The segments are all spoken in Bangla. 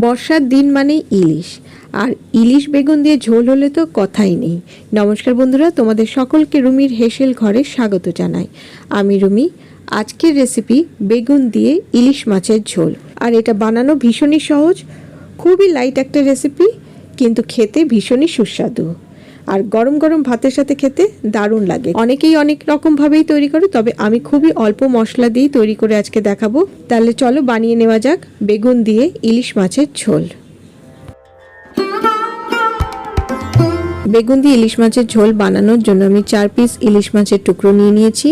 বর্ষার দিন মানে ইলিশ। আর ইলিশ বেগুন দিয়ে ঝোল হলে তো কথাই নেই। নমস্কার বন্ধুরা, তোমাদের সকলকে রুমির হেসেল ঘরে স্বাগত জানাই। আমি রুমি, আজকের রেসিপি বেগুন দিয়ে ইলিশ মাছের ঝোল। আর এটা বানানো ভীষণই সহজ, খুবই লাইট একটা রেসিপি কিন্তু খেতে ভীষণই সুস্বাদু। আর গরম গরম ভাতের সাথে খেতে দারুণ লাগে। অনেকেই অনেক রকম ভাবেই তৈরি করে, তবে আমি খুবই অল্প মশলা দিয়েই তৈরি করে আজকে দেখাবো। তাহলে চলো বানিয়ে নেওয়া যাক বেগুন দিয়ে ইলিশ মাছের ঝোল। বেগুন দিয়ে ইলিশ মাছের ঝোল বানানোর জন্য আমি চার পিস ইলিশ মাছের টুকরো নিয়ে নিয়েছি।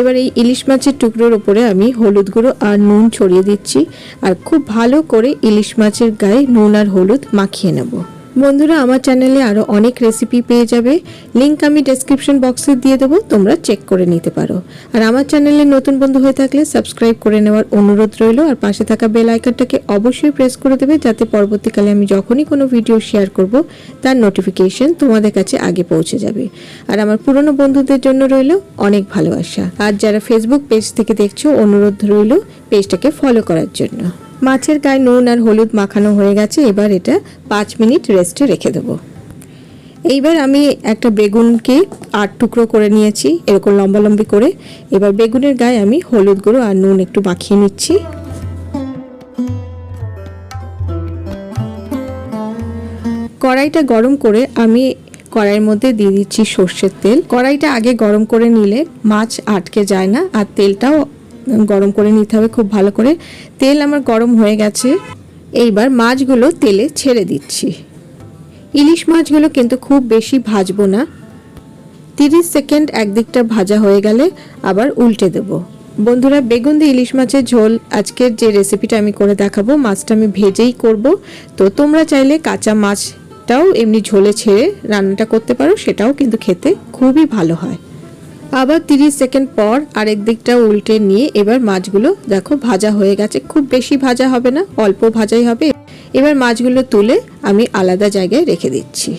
এবার এই ইলিশ মাছের টুকরোর উপরে আমি হলুদ গুঁড়ো আর নুন ছড়িয়ে দিচ্ছি। আর খুব ভালো করে ইলিশ মাছের গায়ে নুন আর হলুদ মাখিয়ে নেব। বন্ধুরা, আমার চ্যানেলে আরও অনেক রেসিপি পেয়ে যাবে। লিঙ্ক আমি ডেসক্রিপশন বক্সে দিয়ে দেবো, তোমরা চেক করে নিতে পারো। আর আমার চ্যানেলে নতুন বন্ধু হয়ে থাকলে সাবস্ক্রাইব করে নেওয়ার অনুরোধ রইল। আর পাশে থাকা বেল আইকনটাকে অবশ্যই প্রেস করে দেবে, যাতে পরবর্তীকালে আমি যখনই কোনো ভিডিও শেয়ার করব, তার নোটিফিকেশন তোমাদের কাছে আগে পৌঁছে যাবে। আর আমার পুরনো বন্ধুদের জন্য রইল অনেক ভালোবাসা। আর যারা ফেসবুক পেজ থেকে দেখছ, অনুরোধ রইল পেজটাকে ফলো করার জন্য। মাছের গায়ে নুন আর হলুদ মাখানো হয়ে গেছে, এবার এটা পাঁচ মিনিট রেস্টে রেখে দেবো। এইবার আমি একটা বেগুনকে আট টুকরো করে নিয়েছি, এরকম লম্বালম্বি করে। এবার বেগুনের গায়ে আমি হলুদ গুঁড়ো আর নুন একটু মাখিয়ে নিচ্ছি। কড়াইটা গরম করে আমি কড়াইয়ের মধ্যে দিয়ে দিচ্ছি সর্ষের তেল। কড়াইটা আগে গরম করে নিলে মাছ আটকে যায় না, আর তেলটাও গরম করে নিতে হবে খুব ভালো করে। তেল আমার গরম হয়ে গেছে। এইবার মাছগুলো তেলে ছেড়ে দিচ্ছি। ইলিশ মাছগুলো কিন্তু খুব বেশি ভাজবো না। তিরিশ সেকেন্ড একদিকটা ভাজা হয়ে গেলে আবার উল্টে দেব। বন্ধুরা, বেগুন দিয়ে ইলিশ মাছের ঝোল আজকের যে রেসিপিটা আমি করে দেখাবো, মাছটা আমি ভেজেই করব। তো তোমরা চাইলে কাঁচা মাছটাও এমনি ঝোলে ছেড়ে রান্নাটা করতে পারো, সেটাও কিন্তু খেতে খুবই ভালো হয়। আবার তিরিশ সেকেন্ড পর আরেক দিকটা উল্টে নিয়ে এবার মাছগুলো দেখো ভাজা হয়ে গেছে। খুব বেশি ভাজা হবে না, অল্প ভাজাই হবে। এবার মাছগুলো তুলে আমি আলাদা জায়গায় রেখে দিচ্ছি।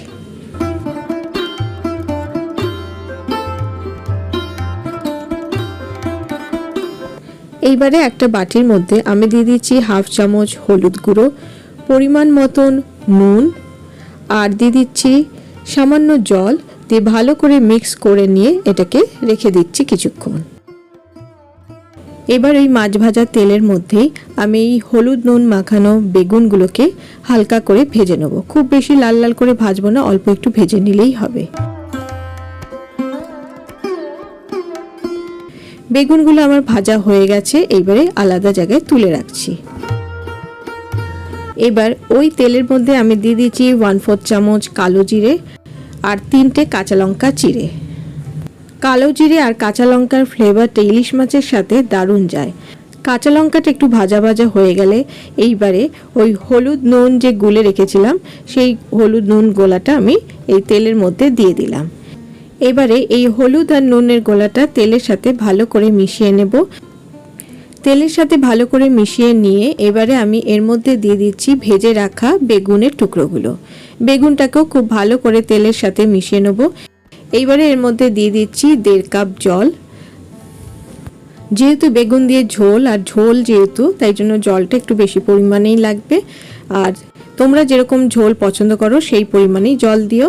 এইবারে একটা বাটির মধ্যে আমি দিয়ে দিচ্ছি হাফ চামচ হলুদ গুঁড়ো, পরিমাণ মতন নুন, আর দিয়ে দিচ্ছি সামান্য জল দিয়ে ভালো করে মিক্স করে নিয়ে এটাকে রেখে দিচ্ছি কিছুক্ষণ। এবার এই মাছ ভাজা তেলের মধ্যেই আমি এই হলুদ নুন মাখানো বেগুনগুলোকে হালকা করে ভেজে নেব। খুব বেশি লাল লাল করে ভাজবো না, অল্প একটু ভেজে নিলেই হবে। বেগুনগুলো আমার ভাজা হয়ে গেছে, এইবারে আলাদা জায়গায় তুলে রাখছি। এবার ওই তেলের মধ্যে আমি দিয়ে দিয়েছি ওয়ান ফোর্থ চামচ কালো জিরে আর তিনটে কাঁচা লঙ্কা চিড়ে। কালো জিরে আর কাঁচা লঙ্কার ফ্লেভারটা ইলিশ মাছের সাথে দারুণ যায়। কাঁচা লঙ্কাটা একটু ভাজা ভাজা হয়ে গেলে এইবারে ওই হলুদ নুন যে গুলে রেখেছিলাম, সেই হলুদ নুন গোলাটা আমি এই তেলের মধ্যে দিয়ে দিলাম। এবারে এই হলুদ আর নুনের গোলাটা তেলের সাথে ভালো করে মিশিয়ে নেব। তেলের সাথে ভালো করে মিশিয়ে নিয়ে এবারে আমি এর মধ্যে দিয়ে দিচ্ছি ভেজে রাখা বেগুনের টুকরোগুলো। বেগুনটাকেও খুব ভালো করে তেলের সাথে মিশিয়ে নেব। এইবারে এর মধ্যে দিয়ে দিচ্ছি দেড় কাপ জল। যেহেতু বেগুন দিয়ে ঝোল আর ঝোল যেহেতু, তাই জন্য জলটা একটু বেশি পরিমাণেই লাগবে। আর তোমরা যেরকম ঝোল পছন্দ করো, সেই পরিমাণেই জল দিও।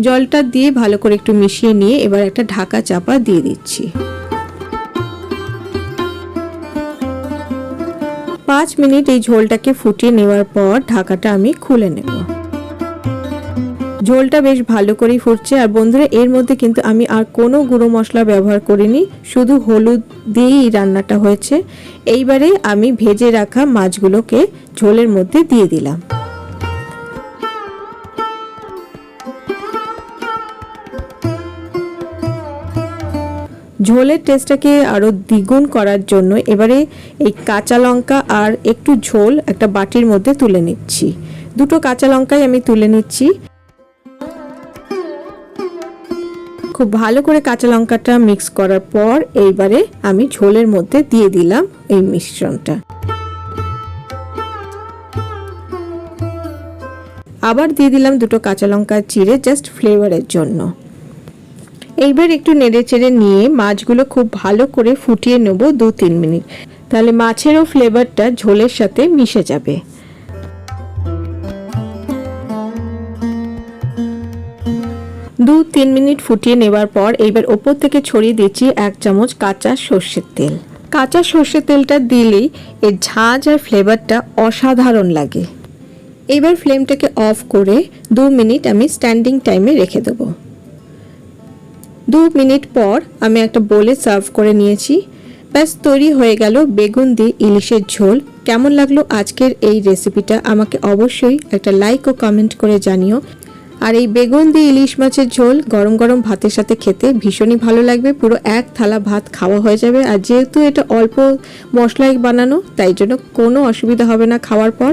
জলটা দিয়ে ভালো করে একটু মিশিয়ে নিয়ে এবার একটা ঢাকা চাপা দিয়ে দিচ্ছি। পাঁচ মিনিট এই ঝোলটাকে ফুটিয়ে নেওয়ার পর ঢাকাটা আমি খুলে নেব। ঝোলটা বেশ ভালো করেই ফুটছে আর বন্ধুরা, এর মধ্যে কিন্তু আমি আর কোনো গুঁড়ো মশলা ব্যবহার করিনি, শুধু হলুদ দিয়েই রান্নাটা হয়েছে। এইবারে আমি ভেজে রাখা মাছগুলোকে ঝোলের মধ্যে দিয়ে দিলাম। ঝোলের টেস্টটাকে আরও দ্বিগুণ করার জন্য এবারে এই কাঁচা লঙ্কা আর একটু ঝোল একটা বাটির মধ্যে তুলে নিচ্ছি। দুটো কাঁচা লঙ্কাই আমি তুলে নিচ্ছি। খুব ভালো করে কাঁচা লঙ্কাটা মিক্স করার পর এইবারে আমি ঝোলের মধ্যে দিয়ে দিলাম এই মিশ্রণটা। আবার দিয়ে দিলাম দুটো কাঁচা লঙ্কা চিড়ে জাস্ট ফ্লেভারের জন্য। এইবার একটু নেড়ে চেড়ে নিয়ে মাছগুলো খুব ভালো করে ফুটিয়ে নেব দু তিন মিনিট। তাহলে মাছেরও ফ্লেভারটা ঝোলের সাথে মিশে যাবে। দু তিন মিনিট ফুটিয়ে নেবার পর এইবার ওপর থেকে ছড়িয়ে দিচ্ছি এক চামচ কাঁচা সর্ষের তেল। কাঁচা সর্ষের তেলটা দিলেই এর ঝাঁঝ আর ফ্লেভারটা অসাধারণ লাগে। এবার ফ্লেমটাকে অফ করে দু মিনিট আমি স্ট্যান্ডিং টাইমে রেখে দেবো। দু মিনিট পর আমি একটা বোলে সার্ভ করে নিয়েছি। ব্যাস, তৈরি হয়ে গেল বেগুন দিয়ে ইলিশের ঝোল। কেমন লাগল আজকের এই রেসিপিটা আমাকে অবশ্যই একটা লাইক ও কমেন্ট করে জানিও। আর এই বেগুন দিয়ে ইলিশ মাছের ঝোল গরম গরম ভাতের সাথে খেতে ভীষণই ভালো লাগবে। পুরো এক থালা ভাত খাওয়া হয়ে যাবে। আর যেহেতু এটা অল্প মশলায় বানানো, তাই জন্য কোনো অসুবিধা হবে না খাওয়ার পর।